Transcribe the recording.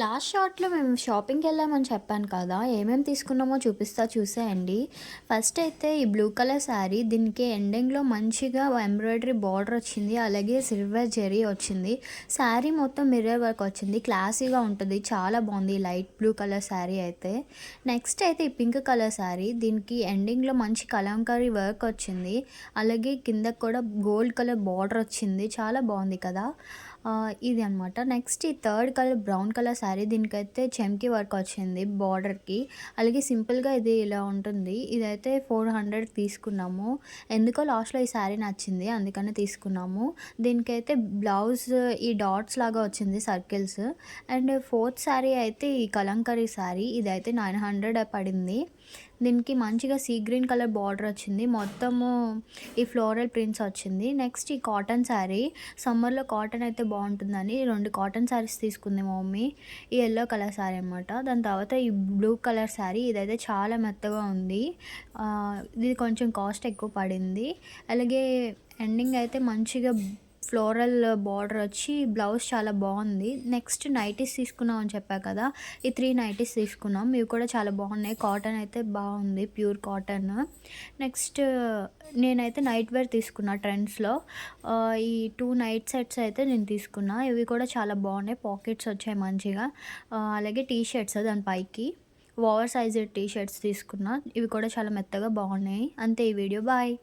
Last షార్ట్లో మేము షాపింగ్కి వెళ్ళామని చెప్పాను కదా ఏమేమి తీసుకున్నామో చూపిస్తా చూసేయండి. ఫస్ట్ అయితే ఈ బ్లూ కలర్ శారీ దీనికి ఎండింగ్లో మంచిగా ఎంబ్రాయిడరీ బార్డర్ వచ్చింది అలాగే సిల్వర్ జెరీ వచ్చింది. శారీ మొత్తం మిర్రర్ వర్క్ వచ్చింది క్లాసీగా ఉంటుంది చాలా బాగుంది లైట్ బ్లూ కలర్ శారీ అయితే. నెక్స్ట్ అయితే ఈ పింక్ కలర్ శారీ దీనికి ఎండింగ్లో మంచి కలంకారీ వర్క్ వచ్చింది అలాగే కింద కూడా గోల్డ్ కలర్ బార్డర్ వచ్చింది చాలా బాగుంది కదా. ఇది అనమాట నెక్స్ట్ ఈ third colour brown colour sari దీనికైతే చెమ్కి వర్క్ వచ్చింది బార్డర్కి అలాగే సింపుల్గా ఇది ఇలా ఉంటుంది. ఇదైతే ఫోర్ హండ్రెడ్ తీసుకున్నాము. ఎందుకో లాస్ట్లో ఈ శారీ నచ్చింది అందుకని తీసుకున్నాము. దీనికైతే బ్లౌజ్ ఈ డాట్స్ లాగా వచ్చింది సర్కిల్స్ అండ్ ఫోర్త్ శారీ అయితే ఈ కలంకరీ శారీ ఇదైతే నైన్ హండ్రెడ్ పడింది. దీనికి మంచిగా సీ గ్రీన్ కలర్ బార్డర్ వచ్చింది. మొత్తము ఈ ఫ్లోరల్ ప్రింట్స్ వచ్చింది. నెక్స్ట్ ఈ కాటన్ శారీ సమ్మర్లో కాటన్ అయితే బాగుంటుందని రెండు కాటన్ శారీస్ తీసుకుంది మా మమ్మీ. ఈ ఎల్లో కలర్ శారీ అనమాట దాని తర్వాత ఈ బ్లూ కలర్ శారీ ఇదైతే చాలా మెత్తగా ఉంది. ఇది కొంచెం కాస్ట్ ఎక్కువ పడింది. అలాగే ఎండింగ్ అయితే మంచిగా ఫ్లోరల్ బార్డర్ వచ్చి బ్లౌజ్ చాలా బాగుంది. నెక్స్ట్ నైటీస్ తీసుకున్నాం అని చెప్పా కదా. ఈ త్రీ నైటీస్ తీసుకున్నాం. ఇవి కూడా చాలా బాగున్నాయి. కాటన్ అయితే బాగుంది. Pure cotton. నెక్స్ట్ నేనైతే నైట్ వేర్ తీసుకున్నా ట్రెండ్స్లో ఈ టూ నైట్ సెట్స్ అయితే నేను తీసుకున్నా. ఇవి కూడా చాలా బాగున్నాయి. పాకెట్స్ వచ్చాయి మంచిగా. అలాగే టీ షర్ట్స్ దాని పైకి. ఓవర్ సైజ్ టీ షర్ట్స్ తీసుకున్నా. ఇవి కూడా చాలా మెత్తగా బాగున్నాయి. అంతే ఈ వీడియో. బాయ్.